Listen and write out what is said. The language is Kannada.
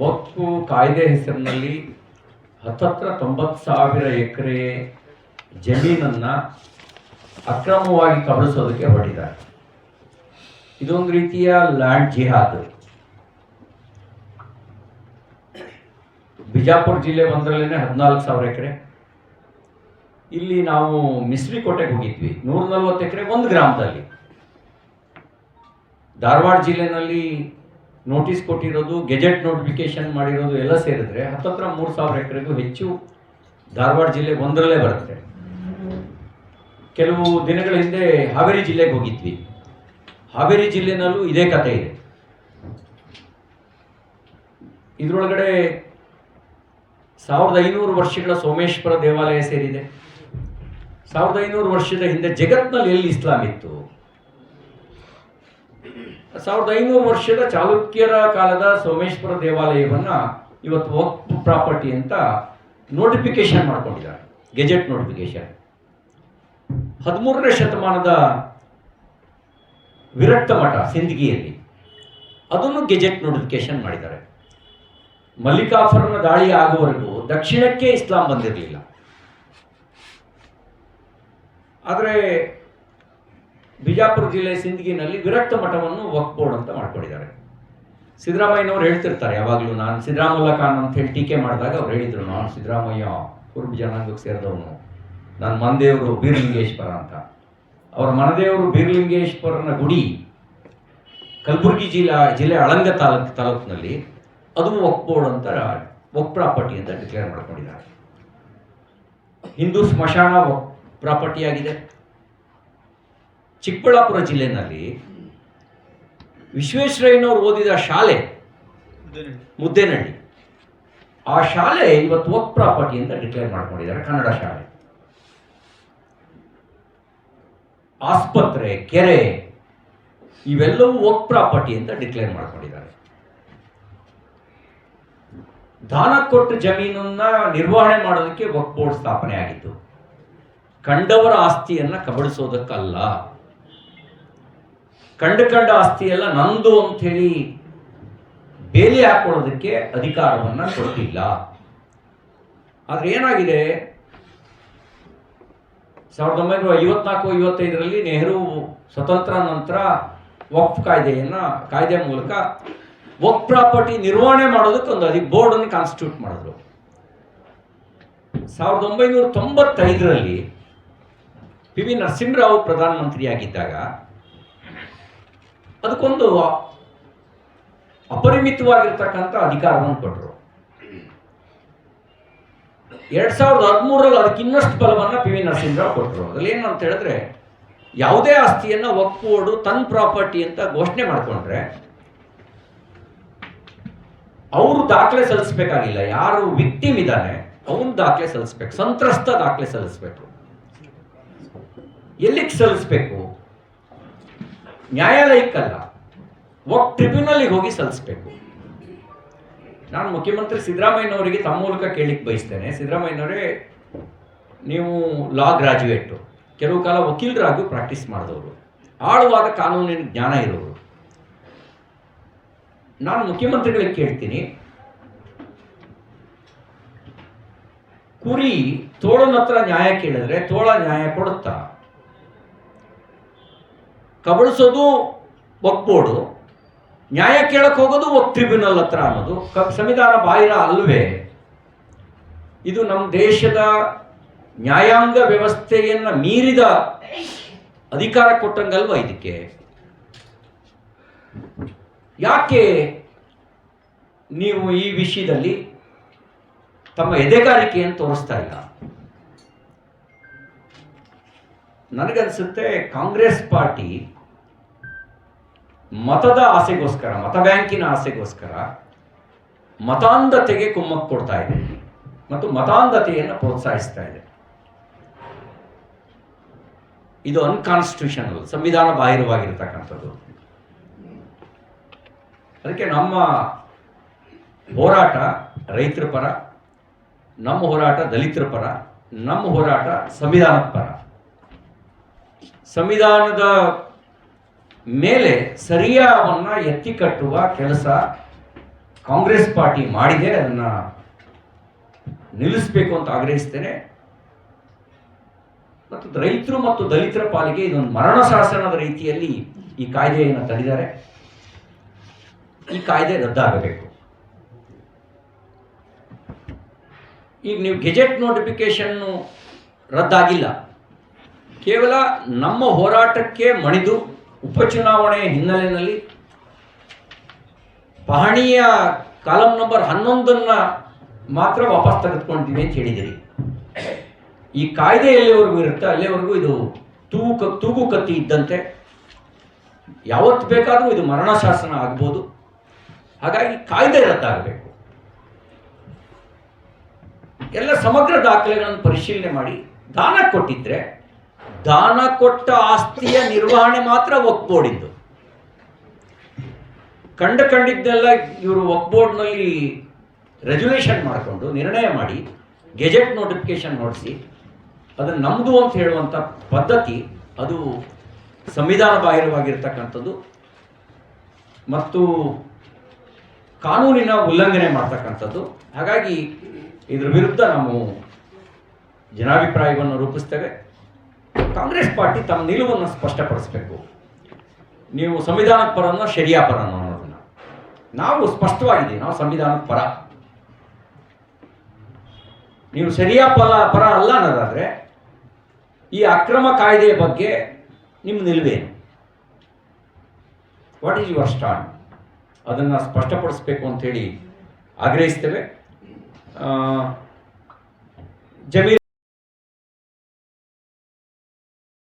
ವಕ್ಫು ಕಾಯ್ದೆ ಹೆಸರಿನಲ್ಲಿ ಹತ್ತತ್ರ ತೊಂಬತ್ತು ಸಾವಿರ ಎಕರೆ ಜಮೀನನ್ನು ಅಕ್ರಮವಾಗಿ ಕಬಳಿಸೋದಕ್ಕೆ ಹೊರಟಿದ್ದಾರೆ. ಇದೊಂದು ರೀತಿಯ ಲ್ಯಾಂಡ್ ಜಿಹಾದ್. ಬಿಜಾಪುರ ಜಿಲ್ಲೆ ಒಂದರಲ್ಲೇ ಹದಿನಾಲ್ಕು ಸಾವಿರ ಎಕರೆ. ಇಲ್ಲಿ ನಾವು ಮಿಸ್ರಿ ಕೋಟೆಗೆ ಹೋಗಿದ್ವಿ. ನೂರ ನಲ್ವತ್ತು ಎಕರೆ ಒಂದು ಗ್ರಾಮದಲ್ಲಿ. ಧಾರವಾಡ ಜಿಲ್ಲೆನಲ್ಲಿ ನೋಟಿಸ್ ಕೊಟ್ಟಿರೋದು ಗೆಜೆಟ್ ನೋಟಿಫಿಕೇಶನ್ ಮಾಡಿರೋದು ಎಲ್ಲ ಸೇರಿದ್ರೆ ಹತ್ತತ್ರ ಮೂರು ಸಾವಿರ ಎಕರೆಗೂ ಹೆಚ್ಚು ಧಾರವಾಡ ಜಿಲ್ಲೆ ಒಂದರಲ್ಲೇ ಬರುತ್ತೆ. ಕೆಲವು ದಿನಗಳ ಹಿಂದೆ ಹಾವೇರಿ ಜಿಲ್ಲೆಗೆ ಹೋಗಿದ್ವಿ. ಹಾವೇರಿ ಜಿಲ್ಲೆನಲ್ಲೂ ಇದೇ ಕಥೆ ಇದೆ. ಇದರೊಳಗಡೆ ಸಾವಿರದ ಐನೂರು ವರ್ಷಗಳ ಸೋಮೇಶ್ವರ ದೇವಾಲಯ ಸೇರಿದೆ. ಸಾವಿರದ ಐನೂರು ವರ್ಷದ ಹಿಂದೆ ಜಗತ್ನಲ್ಲಿ ಎಲ್ಲಿ ಇಸ್ಲಾಂ ಇತ್ತು? ಸಾವಿರದ ಐನೂರು ವರ್ಷದ ಚಾಲುಕ್ಯರ ಕಾಲದ ಸೋಮೇಶ್ವರ ದೇವಾಲಯವನ್ನು ಇವತ್ತು ವಕ್ಫ್ ಪ್ರಾಪರ್ಟಿ ಅಂತ ನೋಟಿಫಿಕೇಶನ್ ಮಾಡ್ಕೊಂಡಿದ್ದಾರೆ. ಗೆಜೆಟ್ ನೋಟಿಫಿಕೇಶನ್ ಹದಿಮೂರನೇ ಶತಮಾನದ ವಿರಕ್ತ ಮಠ ಸಿಂದಗಿಯಲ್ಲಿ. ಅದನ್ನು ಗೆಜೆಟ್ ನೋಟಿಫಿಕೇಶನ್ ಮಾಡಿದ್ದಾರೆ. ಮಲ್ಲಿಕಾಫರ್ನ ದಾಳಿ ಆಗುವವರೆಗೂ ದಕ್ಷಿಣಕ್ಕೆ ಇಸ್ಲಾಂ ಬಂದಿರಲಿಲ್ಲ. ಆದರೆ ಬಿಜಾಪುರ ಜಿಲ್ಲೆ ಸಿಂದಗಿನಲ್ಲಿ ವಿರಕ್ತ ಮಠವನ್ನು ವಕ್ ಬೋರ್ಡ್ ಅಂತ ಮಾಡ್ಕೊಂಡಿದ್ದಾರೆ. ಸಿದ್ದರಾಮಯ್ಯನವ್ರು ಹೇಳ್ತಿರ್ತಾರೆ, ಯಾವಾಗಲೂ ನಾನು ಸಿದ್ದರಾಮುಲ್ಲಾ ಖಾನ್ ಅಂತ ಹೇಳಿ ಟೀಕೆ ಮಾಡಿದಾಗ ಅವ್ರು ಹೇಳಿದ್ರು, ನಾನು ಸಿದ್ದರಾಮಯ್ಯ ಕುರುಬ ಜನಾಂಗಕ್ಕೆ ಸೇರಿದವನು. ನನ್ನ ಮನದೇವರು ಬೀರ್ಲಿಂಗೇಶ್ವರ ಅಂತ. ಅವರ ಮನದೇವರು ಬೀರ್ಲಿಂಗೇಶ್ವರನ ಗುಡಿ ಕಲಬುರಗಿ ಜಿಲ್ಲಾ, ಜಿಲ್ಲೆ ಅಳಂಗ ತಾಲೂಕ್, ತಾಲೂಕಿನಲ್ಲಿ ಅದು ವಕ್ ಬೋರ್ಡ್ ಅಂತ ವಕ್ ಪ್ರಾಪರ್ಟಿ ಅಂತ ಡಿಕ್ಲೇರ್ ಮಾಡ್ಕೊಂಡಿದ್ದಾರೆ. ಹಿಂದೂ ಸ್ಮಶಾನ ವಕ್ ಪ್ರಾಪರ್ಟಿ ಆಗಿದೆ ಚಿಕ್ಕಬಳ್ಳಾಪುರ ಜಿಲ್ಲೆನಲ್ಲಿ ವಿಶ್ವೇಶ್ವರಯ್ಯನವರು ಓದಿದ ಶಾಲೆ ಮುದ್ದೇನಹಳ್ಳಿ. ಆ ಶಾಲೆ ಇವತ್ತು ವಕ್ ಪ್ರಾಪರ್ಟಿ ಅಂತ ಡಿಕ್ಲೇರ್ ಮಾಡ್ಕೊಂಡಿದ್ದಾರೆ ಕನ್ನಡ ಶಾಲೆ. ಆಸ್ಪತ್ರೆ ಕೆರೆ ಇವೆಲ್ಲವೂ ವಕ್ ಪ್ರಾಪರ್ಟಿ ಅಂತ ಡಿಕ್ಲೇರ್ ಮಾಡ್ಕೊಂಡಿದ್ದಾರೆ. ದಾನ ಕೊಟ್ಟ ಜಮೀನನ್ನ ನಿರ್ವಹಣೆ ಮಾಡೋದಕ್ಕೆ ವಕ್ ಬೋರ್ಡ್ ಸ್ಥಾಪನೆ ಆಗಿತ್ತು. ಕಂಡವರ ಆಸ್ತಿಯನ್ನ ಕಬಳಿಸೋದಕ್ಕಲ್ಲ. ಕಂಡ ಕಂಡ ಆಸ್ತಿ ಎಲ್ಲ ನಂದು ಅಂತ ಹೇಳಿ ಬೇಲಿ ಹಾಕೊಳ್ಳೋದಕ್ಕೆ ಅಧಿಕಾರವನ್ನ ಕೊಟ್ಟಿಲ್ಲ. ಆದರೆ ಏನಾಗಿದೆ? ಸಾವಿರದ ಒಂಬೈನೂರ ಐವತ್ನಾಲ್ಕು, ಐವತ್ತೈದರಲ್ಲಿ ನೆಹರು ಸ್ವತಂತ್ರ ನಂತರ ವಕ್ಫ್ ಕಾಯ್ದೆಯನ್ನ, ಕಾಯ್ದೆ ಮೂಲಕ ವಕ್ ಪ್ರಾಪರ್ಟಿ ನಿರ್ವಹಣೆ ಮಾಡೋದಕ್ಕೆ ಒಂದು ಅದಿ ಬೋರ್ಡ್ ಅನ್ನು ಕಾನ್ಸ್ಟಿಟ್ಯೂಟ್ ಮಾಡಿದ್ರು. ಸಾವಿರದ ಒಂಬೈನೂರ ತೊಂಬತ್ತೈದರಲ್ಲಿ ಪಿ ವಿ ನರಸಿಂಹರಾವ್ ಪ್ರಧಾನಮಂತ್ರಿಯಾಗಿದ್ದಾಗ ಅದಕ್ಕೊಂದು ಅಪರಿಮಿತವಾಗಿರ್ತಕ್ಕಂಥ ಅಧಿಕಾರವನ್ನು ಕೊಟ್ಟರು. ಎರಡ್ ಸಾವಿರದ ಹದಿಮೂರರಲ್ಲಿ ಅದಕ್ಕೆ ಇನ್ನಷ್ಟು ಬಲವನ್ನ ಪಿ ವಿ ನರಸಿಂಹರಾವ್ ಕೊಟ್ಟರು. ಅದ್ರಲ್ಲಿ ಏನು ಅಂತ ಹೇಳಿದ್ರೆ, ಯಾವುದೇ ಆಸ್ತಿಯನ್ನ ಒಕ್ಕೋಡು ತನ್ನ ಪ್ರಾಪರ್ಟಿ ಅಂತ ಘೋಷಣೆ ಮಾಡ್ಕೊಂಡ್ರೆ, ಅವರು ದಾಖಲೆ ಸಲ್ಲಿಸ್ಬೇಕಾಗಿಲ್ಲ. ಯಾರು ವಿಕ್ಟಿಮ್ ಇದ್ದಾನೆ ಅವನು ದಾಖಲೆ ಸಲ್ಲಿಸ್ಬೇಕು. ಸಂತ್ರಸ್ತ ದಾಖಲೆ ಸಲ್ಲಿಸ್ಬೇಕು. ಎಲ್ಲಿಗೆ ಸಲ್ಲಿಸ್ಬೇಕು? ನ್ಯಾಯಾಲಯಕ್ಕಲ್ಲ ಒಕ್ ಟ್ರಿಬ್ಯುನಲ್ಗೆ ಹೋಗಿ ಸಲ್ಲಿಸಬೇಕು. ನಾನು ಮುಖ್ಯಮಂತ್ರಿ ಸಿದ್ದರಾಮಯ್ಯನವರಿಗೆ ತಮ್ಮ ಮೂಲಕ ಕೇಳಿಕ್ ಬಯಸ್ತೇನೆ. ಸಿದ್ದರಾಮಯ್ಯನವರೇ, ನೀವು ಲಾ ಗ್ರಾಜ್ಯುಯೇಟು ಕೆಲವು ಕಾಲ ವಕೀಲರಾಗೂ ಪ್ರಾಕ್ಟೀಸ್ ಮಾಡಿದವರು, ಆಳವಾದ ಕಾನೂನಿನ ಜ್ಞಾನ ಇರೋರು. ನಾನು ಮುಖ್ಯಮಂತ್ರಿಗಳಿಗೆ ಕೇಳ್ತೀನಿ, ಕುರಿ ತೋಳನ ಹತ್ರ ನ್ಯಾಯ ಕೇಳಿದ್ರೆ ತೋಳ ನ್ಯಾಯ ಕೊಡುತ್ತಾ? ಕಬಳಿಸೋದು ಒಕ್ಬೋರ್ಡು, ನ್ಯಾಯ ಕೇಳಕ್ಕೆ ಹೋಗೋದು ಒಕ್ ಟ್ರಿಬ್ಯುನಲ್ ಹತ್ರ ಅನ್ನೋದು. ಸಂವಿಧಾನ ಬಾಹಿರ ಅಲ್ವೇ, ಇದು ನಮ್ಮ ದೇಶದ ನ್ಯಾಯಾಂಗ ವ್ಯವಸ್ಥೆಯನ್ನು ಮೀರಿದ ಅಧಿಕಾರ ಕೊಟ್ಟಂಗಲ್ವ ಇದಕ್ಕೆ? ಯಾಕೆ ನೀವು ಈ ವಿಷಯದಲ್ಲಿ ತಮ್ಮ ಎದೆಗಾರಿಕೆಯನ್ನು ತೋರಿಸ್ತಾ ಇಲ್ಲ? ನನಗನ್ಸುತ್ತೆ ಕಾಂಗ್ರೆಸ್ ಪಾರ್ಟಿ ಮತದ ಆಸೆಗೋಸ್ಕರ, ಮತ ಬ್ಯಾಂಕಿನ ಆಸೆಗೋಸ್ಕರ ಮತಾಂಧತೆಗೆ ಕುಮ್ಮಕ್ಕು ಕೊಡ್ತಾ ಇದೆ. ಮತ್ತು ಮತಾಂಧತೆಯನ್ನು ಪ್ರೋತ್ಸಾಹಿಸ್ತಾ ಇದೆ. ಇದು ಅನ್ಕಾನ್ಸ್ಟಿಟ್ಯೂಷನಲ್ ಸಂವಿಧಾನ ಬಾಹಿರವಾಗಿರ್ತಕ್ಕಂಥದ್ದು. ಅದಕ್ಕೆ ನಮ್ಮ ಹೋರಾಟ ರೈತರ ಪರ, ನಮ್ಮ ಹೋರಾಟ ದಲಿತರ ಪರ, ನಮ್ಮ ಹೋರಾಟ ಸಂವಿಧಾನದ ಪರ. ಸಂವಿಧಾನದ ಮೇಲೆ ಸರಿಯಾವನ್ನ ಎತ್ತಿ ಕಟ್ಟುವ ಕೆಲಸ ಕಾಂಗ್ರೆಸ್ ಪಾರ್ಟಿ ಮಾಡಿದೆ, ಅದನ್ನು ನಿಲ್ಲಿಸಬೇಕು ಅಂತ ಆಗ್ರಹಿಸ್ತೇನೆ. ಮತ್ತು ರೈತರು ಮತ್ತು ದಲಿತರ ಪಾಲಿಗೆ ಇದೊಂದು ಮರಣ ಶಾಸನದ ರೀತಿಯಲ್ಲಿ ಈ ಕಾಯ್ದೆಯನ್ನು ತಂದಿದ್ದಾರೆ ಈ ಕಾಯ್ದೆ ರದ್ದಾಗಬೇಕು. ಈಗ ನೀವು ಗೆಜೆಟ್ ನೋಟಿಫಿಕೇಶನ್ನು ರದ್ದಾಗಿಲ್ಲ. ಕೇವಲ ನಮ್ಮ ಹೋರಾಟಕ್ಕೆ ಮಣಿದು ಉಪಚುನಾವಣೆಯ ಹಿನ್ನೆಲೆಯಲ್ಲಿ ಪಹಣಿಯ ಕಾಲಂ ನಂಬರ್ ಹನ್ನೊಂದನ್ನ ಮಾತ್ರ ವಾಪಸ್ ತೆಗೆದುಕೊಂಡಿದ್ದೀವಿ ಅಂತ ಹೇಳಿದಿರಿ ಈ ಕಾಯ್ದೆ ಎಲ್ಲಿವರೆಗೂ ಇರುತ್ತೆ? ಅಲ್ಲಿವರೆಗೂ ಇದು ತೂಗು ಕ, ತೂಗು ಕತ್ತಿ ಇದ್ದಂತೆ? ಯಾವತ್ತು ಬೇಕಾದರೂ ಇದು ಮರಣ ಶಾಸನ ಆಗ್ಬೋದು. ಹಾಗಾಗಿ ಕಾಯ್ದೆ ರದ್ದಾಗಬೇಕು. ಎಲ್ಲ ಸಮಗ್ರ ದಾಖಲೆಗಳನ್ನು ಪರಿಶೀಲನೆ ಮಾಡಿ ದಾನ ಕೊಟ್ಟಿದ್ರೆ ದಾನ ಕೊಟ್ಟ ಆಸ್ತಿಯ ನಿರ್ವಹಣೆ ಮಾತ್ರ ಒಗ್ಬೋಡಿದ್ದು ಕಂಡು ಕಂಡ ಕಂಡಿದ್ದೆಲ್ಲ ಇವರು ಒಕ್ಬೋರ್ಡ್ನಲ್ಲಿ ಬೋರ್ಡ್ನಲ್ಲಿ ರೆಜುಲೇಷನ್ ಮಾಡಿಕೊಂಡು ನಿರ್ಣಯ ಮಾಡಿ ಗೆಜೆಟ್ ನೋಟಿಫಿಕೇಶನ್ ನೋಡಿಸಿ ಅದನ್ನು ನಮ್ಮದು ಅಂತ ಹೇಳುವಂಥ ಪದ್ಧತಿ ಅದು ಸಂವಿಧಾನ ಬಾಹಿರವಾಗಿರ್ತಕ್ಕಂಥದ್ದು. ಮತ್ತು ಕಾನೂನಿನ ಉಲ್ಲಂಘನೆ ಮಾಡ್ತಕ್ಕಂಥದ್ದು. ಹಾಗಾಗಿ ಇದ್ರ ವಿರುದ್ಧ ನಾವು ಜನಾಭಿಪ್ರಾಯವನ್ನು ರೂಪಿಸ್ತೇವೆ. ಕಾಂಗ್ರೆಸ್ ಪಾರ್ಟಿ ತಮ್ಮ ನಿಲುವನ್ನು ಸ್ಪಷ್ಟಪಡಿಸಬೇಕು. ನೀವು ಸಂವಿಧಾನದ ಪರನೋ, ಶರಿಯಾ ಪರನೋ ಅನ್ನೋದನ್ನ ನಾವು ಸ್ಪಷ್ಟವಾಗಿದ್ದೀವಿ ನಾವು ಸಂವಿಧಾನದ ಪರ. ನೀವು ಶರಿಯಾ ಪರ ಪರ ಅಲ್ಲ ಅನ್ನೋದಾದರೆ, ಈ ಅಕ್ರಮ ಕಾಯ್ದೆಯ ಬಗ್ಗೆ ನಿಮ್ಮ ನಿಲುವೇನು ವಾಟ್ ಈಸ್ ಯುವರ್ ಸ್ಟಾಂಡ್ ಅದನ್ನು ಸ್ಪಷ್ಟಪಡಿಸಬೇಕು ಅಂತೇಳಿ ಆಗ್ರಹಿಸ್ತೇವೆ. ಜಮೀನು